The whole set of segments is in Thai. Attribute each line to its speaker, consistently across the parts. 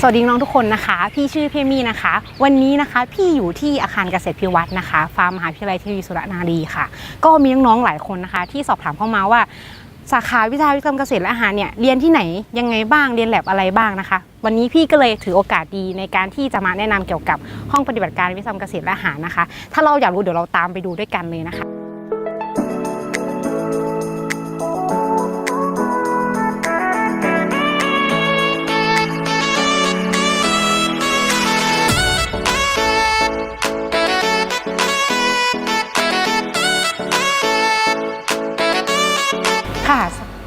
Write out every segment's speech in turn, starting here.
Speaker 1: สวัสดีน้องทุกคนนะคะ พี่ชื่อพี่มี่นะคะ วันนี้นะคะพี่อยู่ที่อาคารเกษตรพิวัตรนะคะฟาร์มมหาวิทยาลัยเทคโนโลยีสุรนารีค่ะ ก็มีน้องๆหลายคนนะคะ ที่สอบถามเข้ามาว่า สาขาวิชาวิศวกรรมเกษตรและอาหารเนี่ยเรียนที่ไหนยังไงบ้างเรียนแลบอะไรบ้างนะคะ วันนี้พี่ก็เลยถือโอกาสดีในการที่จะมาแนะนำเกี่ยวกับห้องปฏิบัติการวิศวกรรมเกษตรและอาหารนะคะ ถ้าเราอยากรู้เดี๋ยวเราตามไปดูด้วยกันเลยนะคะ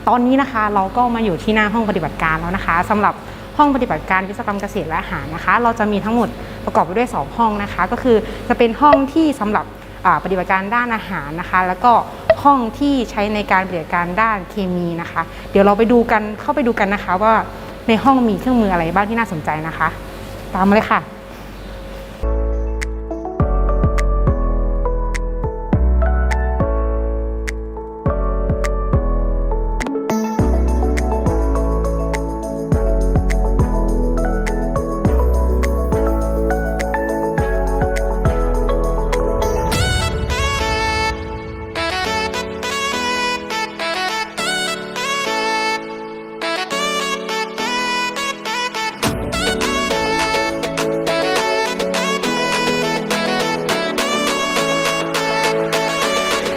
Speaker 1: ตอนนี้นะคะเราก็มาอยู่ที่หน้าห้องปฏิบัติการแล้วนะคะสำหรับห้องปฏิบัติการวิศวกรรมเกษตรและอาหารนะคะ เราจะมีทั้งหมดประกอบไปด้วย 2 ห้องนะคะ ก็คือจะเป็นห้องที่สำหรับปฏิบัติการด้านอาหารนะคะ แล้วก็ห้องที่ใช้ในการปฏิบัติการด้านเคมีนะคะ เดี๋ยวเราไปดูกันเข้าไปดูกันนะคะว่าในห้องมีเครื่องมืออะไรบ้างที่น่าสนใจนะคะ ตามมาเลยค่ะ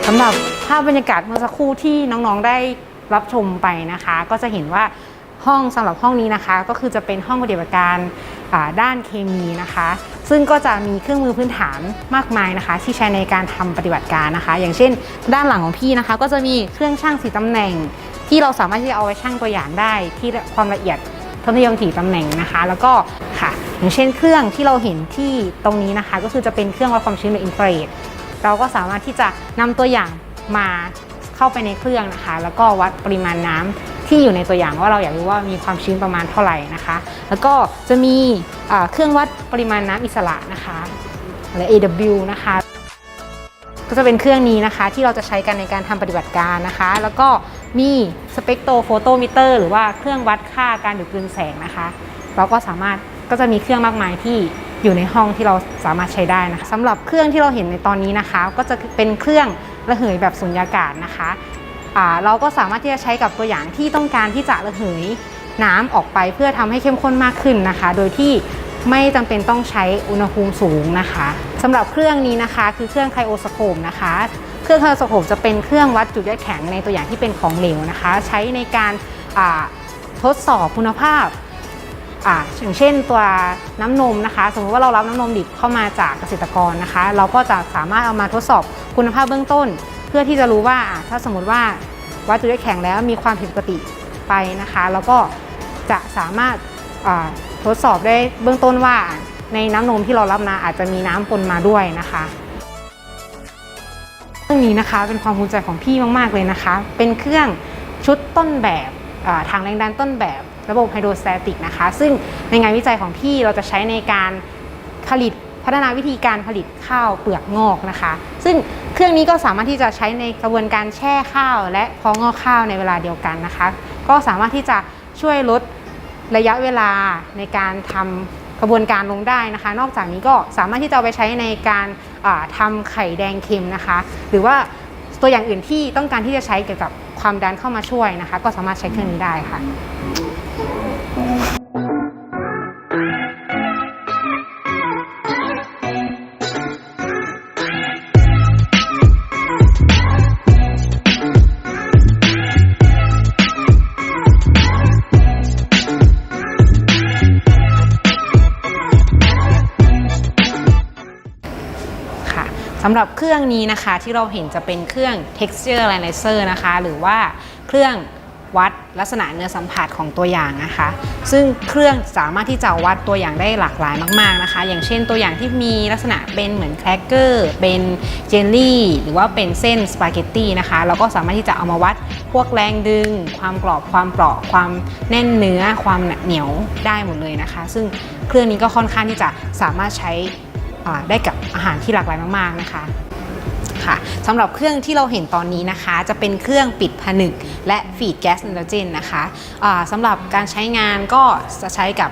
Speaker 1: สำหรับภาพบรรยากาศเมื่อสักครู่ที่น้องๆได้รับชมไปนะคะ ก็จะเห็นว่าห้องสำหรับห้องนี้นะคะ ก็คือจะเป็นห้องปฏิบัติการด้านเคมีนะคะ ซึ่งก็จะมีเครื่องมือพื้นฐานมากมายนะคะ ที่ใช้ในการทำปฏิบัติการนะคะ อย่างเช่น ด้านหลังของพี่นะคะ ก็จะมีเครื่องช่างสีตำแหน่ง ที่เราสามารถที่จะเอาไว้ช่างตัวอย่างได้ ที่ความละเอียดทนิยมถีตำแหน่งนะคะ แล้วก็ค่ะ อย่างเช่น เครื่องที่เราเห็นที่ตรงนี้นะคะ ก็คือจะเป็นเครื่องวัดความชื้นแบบอินฟราเรด เราก็สามารถที่จะนำตัวอย่างมาเข้าไปในเครื่องนะคะ แล้วก็วัดปริมาณน้ำที่อยู่ในตัวอย่างว่าเราอยากรู้ว่ามีความชื้นประมาณเท่าไหร่นะคะ แล้วก็จะมีเครื่องวัดปริมาณน้ำอิสระนะคะหรือ AW นะคะ ก็จะเป็นเครื่องนี้นะคะที่เราจะใช้กันในการทำปฏิบัติการนะคะ แล้วก็มีสเปกโตโฟโตมิเตอร์หรือว่าเครื่องวัดค่าการดูดกลืนแสงนะคะ เราก็สามารถก็จะมีเครื่องมากมายที่ อยู่ในห้องที่เราสามารถใช้ได้นะคะสำหรับเครื่องที่เราเห็นในตอนนี้นะคะ ก็จะเป็นเครื่องระเหยแบบสุญญากาศนะคะอ่าเราก็สามารถที่จะใช้กับตัวอย่างที่ต้องการที่จะระเหยน้ำออกไปเพื่อทำให้เข้มข้นมากขึ้นนะคะ โดยที่ไม่จำเป็นต้องใช้อุณหภูมิสูงนะคะสำหรับเครื่องนี้นะคะ คือเครื่องไคโอสโคปนะคะ เครื่องไคโอสโคปจะเป็นเครื่องวัดจุดแยกแข็งในตัวอย่างที่เป็นของเหลวนะคะ ใช้ในการทดสอบคุณภาพ อ่าอย่างเช่นตัวน้ำนมนะคะ สมมติว่าเรารับน้ำนมดิบเข้ามาจากเกษตรกรนะคะ เราก็จะสามารถเอามาทดสอบคุณภาพเบื้องต้น เพื่อที่จะรู้ว่าถ้าสมมติว่าวัตถุได้แข็งแล้วมีความผิดปกติไปนะคะ แล้วก็จะสามารถทดสอบได้เบื้องต้นว่าในน้ำนมที่เรารับมาอาจจะมีน้ำปนมาด้วยนะคะเรื่องนี้นะคะเป็นความภูมิใจของพี่มาก ๆ เลยนะคะ เป็นเครื่องชุดต้นแบบทางแรงดันต้นแบบ ระบบไฮโดรสแตติกนะคะ ซึ่งในงานวิจัยของพี่เราจะใช้ในการผลิตพัฒนาวิธีการผลิตข้าวเปลือกงอกนะคะ ซึ่งเครื่องนี้ก็สามารถที่จะใช้ในกระบวนการแช่ข้าว และพองอกข้าวในเวลาเดียวกันนะคะ ก็สามารถที่จะช่วยลดระยะเวลาในการทำกระบวนการลงได้นะคะ นอกจากนี้ก็สามารถที่จะเอาไปใช้ในการาทำไข่แดงเค็มนะคะ หรือว่าตัวอย่างอื่นที่ต้องการที่จะใช้เกี่ยวกับความดันเข้ามาช่วยนะคะ ก็สามารถใช้เครื่องนี้ได้ค่ะ สำหรับเครื่องนี้นะคะที่เราเห็นจะเป็นเครื่อง texture analyzer นะคะ หรือว่าเครื่องวัดลักษณะเนื้อสัมผัสของตัวอย่างนะคะ ซึ่งเครื่องสามารถที่จะวัดตัวอย่างได้หลากหลายมาก ๆนะคะ อย่างเช่นตัวอย่างที่มีลักษณะเป็นเหมือนแครกเกอร์ เป็นเจลลี่ หรือว่าเป็นเส้นสปาเกตตี้นะคะ เราก็สามารถที่จะเอามาวัดพวกแรงดึง ความกรอบ ความเปราะ ความแน่นเนื้อ ความเหนียวได้หมดเลยนะคะ ซึ่งเครื่องนี้ก็ค่อนข้างที่จะสามารถใช้ ได้กับอาหารที่หลากหลายมากๆนะคะค่ะสำหรับเครื่องที่เราเห็นตอนนี้นะคะ จะเป็นเครื่องปิดผนึก และฟีดแก๊สไนโตรเจนนะคะสำหรับการใช้งานก็จะใช้กับ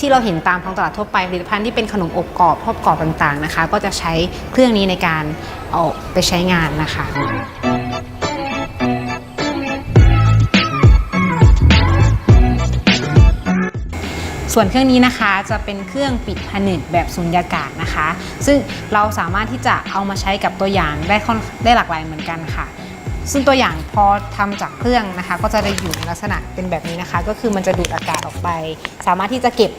Speaker 1: ที่เราเห็นตามท้องตลาดทั่วไปผลิตภัณฑ์ที่เป็นขนมอบกรอบทอบกรอบต่างๆนะคะ ก็จะใช้เครื่องนี้ในการเอาไปใช้งานนะคะ ส่วนเครื่องนี้นะคะจะเป็นเครื่องปิดผนึกแบบสุญญากาศนะคะ ซึ่งเราสามารถที่จะเอามาใช้กับตัวอย่างได้ค่อนได้หลากหลายเหมือนกันค่ะ ซึ่งตัวอย่างพอทำจากเครื่องนะคะ ก็จะได้อยู่ในลักษณะเป็นแบบนี้นะคะ ก็คือมันจะดูดอากาศออกไป สามารถที่จะเก็บ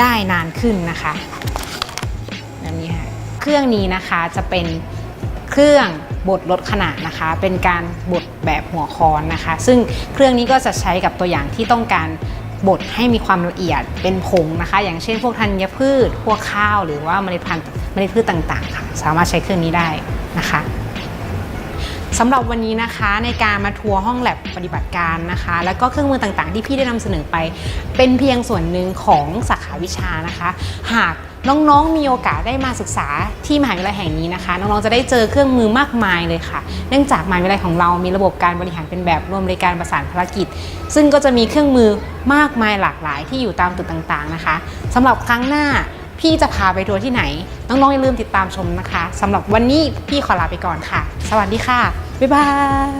Speaker 1: ได้นานขึ้นนะคะแบบนี้ค่ะเครื่องนี้นะคะจะเป็นเครื่องบดลดขนาดนะคะ เป็นการบดแบบหัวค้อนนะคะ ซึ่งเครื่องนี้ก็จะใช้กับตัวอย่างที่ต้องการ บดให้มีความละเอียดเป็นผงนะคะ อย่างเช่นพวกธัญพืช พวกข้าวหรือว่าเมล็ดพันธุ์เมล็ดพืชต่างๆค่ะสามารถใช้เครื่องนี้ได้นะคะสำหรับวันนี้นะคะในการมาทัวร์ห้องแลบปฏิบัติการนะคะ แล้วก็เครื่องมือต่างๆ ที่พี่ได้นำเสนอไป เป็นเพียงส่วนหนึ่งของสาขาวิชานะคะ หากน้องๆมีโอกาสได้มาศึกษาที่มหาวิทยาลัยแห่งนี้นะคะ น้องๆจะได้เจอเครื่องมือมากมายเลยค่ะ เนื่องจากมหาวิทยาลัยของเรามีระบบการบริหารเป็นแบบรวมบริการประสานภารกิจ ซึ่งก็จะมีเครื่องมือมากมายหลากหลายที่อยู่ตามตึกต่างๆนะคะสำหรับครั้งหน้าพี่จะพาไปทัวร์ที่ไหน น้องๆอย่าลืมติดตามชมนะคะสำหรับวันนี้พี่ขอลาไปก่อนค่ะ สวัสดีค่ะ บ๊ายบาย